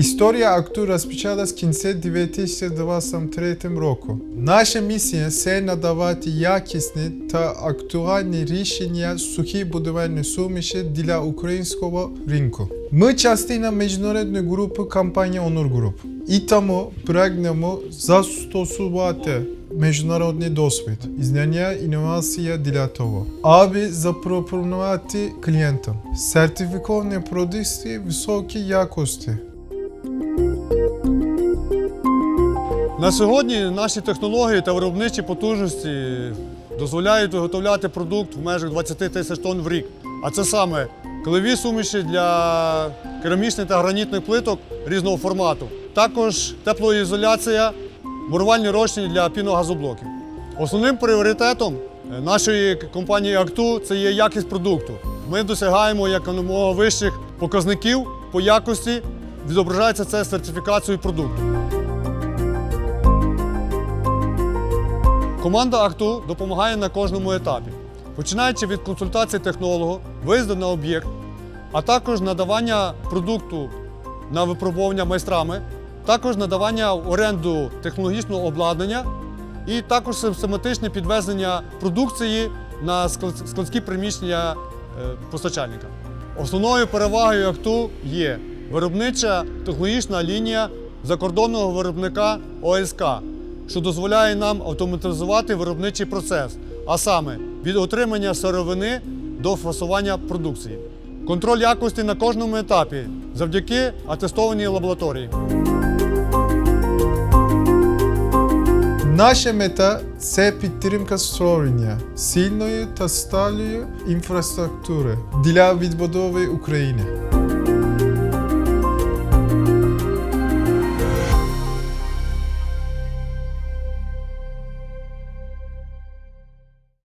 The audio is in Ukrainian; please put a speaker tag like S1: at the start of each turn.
S1: Історія акту розпочалась в кінці 2023 року. Наша місія це надавати якісні та актуальні рішення сухій будівельної суміші для українського ринку. Ми частина міжнародної групи компанії Honor Group. І тому прагнемо застосувати міжнародний досвід, знання інновація для того, аби запропонувати клієнтам сертифіковані продукти високої якості.
S2: На сьогодні наші технології та виробничі потужності дозволяють виготовляти продукт в межах 20 тисяч тонн в рік. А це саме клеві суміші для керамічних та гранітних плиток різного формату. Також теплоізоляція, мурувальні розчини для піногазоблоків. Основним пріоритетом е, нашої компанії Акту це є якість продукту. Ми досягаємо якомога вищих показників по якості. Відображається це сертифікацією продукту. Команда Акту допомагає на кожному етапі, починаючи від консультації технолога, виїзду на об'єкт, а також надавання продукту на випробування майстрами, також надавання в оренду технологічного обладнання і також систематичне підвезення продукції на складські приміщення е, постачальника. Основною перевагою акту є виробнича технологічна лінія закордонного виробника ОСК, що дозволяє нам автоматизувати виробничий процес, а саме від отримання сировини до фасування продукції. Контроль якості на кожному етапі завдяки атестованій лабораторії.
S1: Наша мета це підтримка створення сильної та сталої інфраструктури для відбудови України.